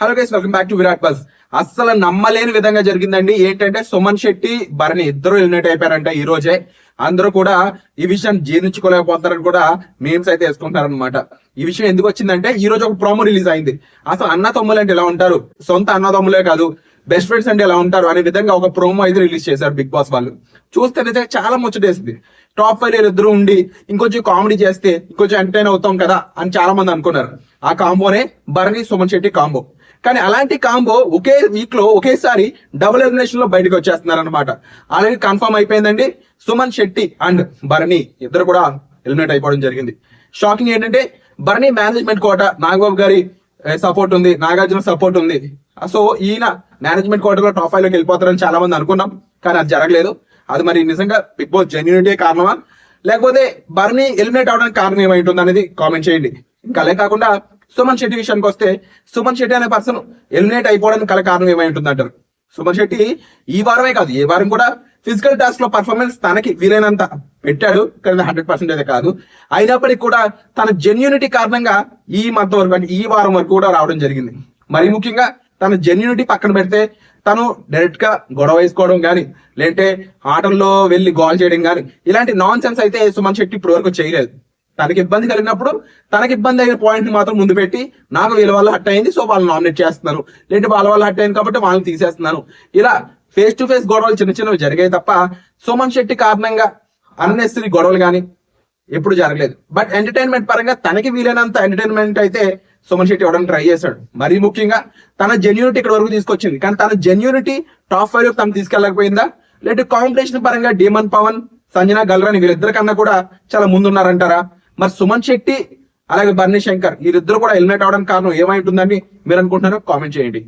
Hello guys welcome back to Virat bus అస్సలు నమ్మలేని విధంగా జరిగిందండి. ఏంటంటే సుమన్ శెట్టి భరణి ఇద్దరు ఎలిమినేట్ అయిపోయారంట ఈ రోజే. అందరూ కూడా ఈ విషయం జీర్ణించుకోలేకపోతారని కూడా మేమ్స్ అయితే వేసుకుంటారనమాట ఈ విషయం ఎందుకు వచ్చిందంటే ఈ రోజు ఒక ప్రోమో రిలీజ్ అయింది. అసలు అన్న తమ్ములు అంటే ఎలా ఉంటారు? సొంత అన్నదమ్ములే కాదు బెస్ట్ ఫ్రెండ్స్ అంటే ఎలా ఉంటారు అనే విధంగా ఒక ప్రోమో అయితే రిలీజ్ చేశారు బిగ్ బాస్ వాళ్ళు. చూస్తే నిజంగా చాలా ముచ్చటేసింది. టాప్ ఫైవ్ ఇద్దరు ఉండి ఇంకొంచెం కామెడీ చేస్తే ఇంకొంచెం ఎంటర్టైన్ అవుతాం కదా అని చాలా మంది అనుకున్నారు. ఆ కాంబోనే భరణి సుమన్ శెట్టి కాంబో కానీ అలాంటి కాంబో ఒకే వీక్లో ఒకేసారి డబుల్ ఎలిమినేషన్లో బయటకు వచ్చేస్తున్నారు అనమాట ఆల్రెడీ కన్ఫర్మ్ అయిపోయిందండి. సుమన్ శెట్టి అండ్ భరణి ఇద్దరు కూడా ఎలిమినేట్ అయిపోవడం జరిగింది. షాకింగ్ ఏంటంటే భరణి మేనేజ్మెంట్ కోట నాగబాబు గారి సపోర్ట్ ఉంది నాగార్జున సపోర్ట్ ఉంది. సో ఈయన మేనేజ్మెంట్ కోటలో టాప్ ఫైవ్లోకి వెళ్ళిపోతారని చాలా మంది అనుకున్నాం కానీ అది జరగలేదు. అది మరి నిజంగా బిగ్ బాస్ జెన్యునిటీ కారణమా? లేకపోతే బర్నీ ఎలిమినేట్ అవడానికి కారణం ఏమైంటుంది అనేది కామెంట్ చేయండి. ఇంకా అలా కాకుండా సుమన్ శెట్టి విషయానికి వస్తే సుమన్ శెట్టి అనే పర్సన్ ఎలిమినేట్ అయిపోవడానికి కల కారణం ఏమై ఉంటుంది అంటారు సుమన్ శెట్టి ఈ వారమే కాదు ఏ వారం కూడా ఫిజికల్ టాస్క్లో పర్ఫార్మెన్స్ తనకి వీలైనంత పెట్టాడు. కానీ హండ్రెడ్ పర్సెంట్ అయితే కాదు. అయినప్పటికీ కూడా తన జెన్యూనిటీ కారణంగా ఈ మంత్ వరకు అంటే ఈ వారం వరకు కూడా రావడం జరిగింది. మరి ముఖ్యంగా తన జెన్యూనిటీ పక్కన పెడితే తను డైరెక్ట్గా గొడవ వేసుకోవడం కానీ లేదంటే ఆటల్లో వెళ్ళి గోల్ చేయడం కానీ ఇలాంటి నాన్ సెన్స్ అయితే సుమన్ శెట్టి ఇప్పుడు వరకు చేయలేదు. తనకి ఇబ్బంది కలిగినప్పుడు తనకి ఇబ్బంది అయిన పాయింట్ని మాత్రం ముందు పెట్టి నాకు వీళ్ళ వల్ల హట్ అయింది సో వాళ్ళని నామినేట్ చేస్తున్నాను లేదంటే వాళ్ళ వల్ల హట్ అయింది కాబట్టి వాళ్ళని తీసేస్తున్నాను ఇలా ఫేస్ టు ఫేస్ గొడవలు చిన్న చిన్నవి జరిగాయి తప్ప సుమన్ శెట్టి కారణంగా అన్నెసరీ గొడవలు కానీ ఎప్పుడు జరగలేదు. బట్ ఎంటర్టైన్మెంట్ పరంగా తనకి వీలైనంత ఎంటర్టైన్మెంట్ అయితే సుమన్ శెట్టి ఇవ్వడానికి ట్రై చేశాడు. మరీ ముఖ్యంగా తన జెన్యూనిటీ ఇక్కడ వరకు తీసుకొచ్చింది. కానీ తన జెన్యూనిటీ టాప్ ఫైవ్ తను తీసుకెళ్ళకపోయిందా? లేదంటే కాంపిటీషన్ పరంగా డీమన్ పవన్ సంజన గల్రాని వీరిద్దరి కన్నా కూడా చాలా ముందున్నారంటారా? మరి సుమన్ శెట్టి అలాగే బర్నీ శంకర్ వీరిద్దరు కూడా ఎలిమినేట్ అవడం కారణం ఏమై ఉంటుందని మీరు అనుకుంటున్నారో కామెంట్ చేయండి.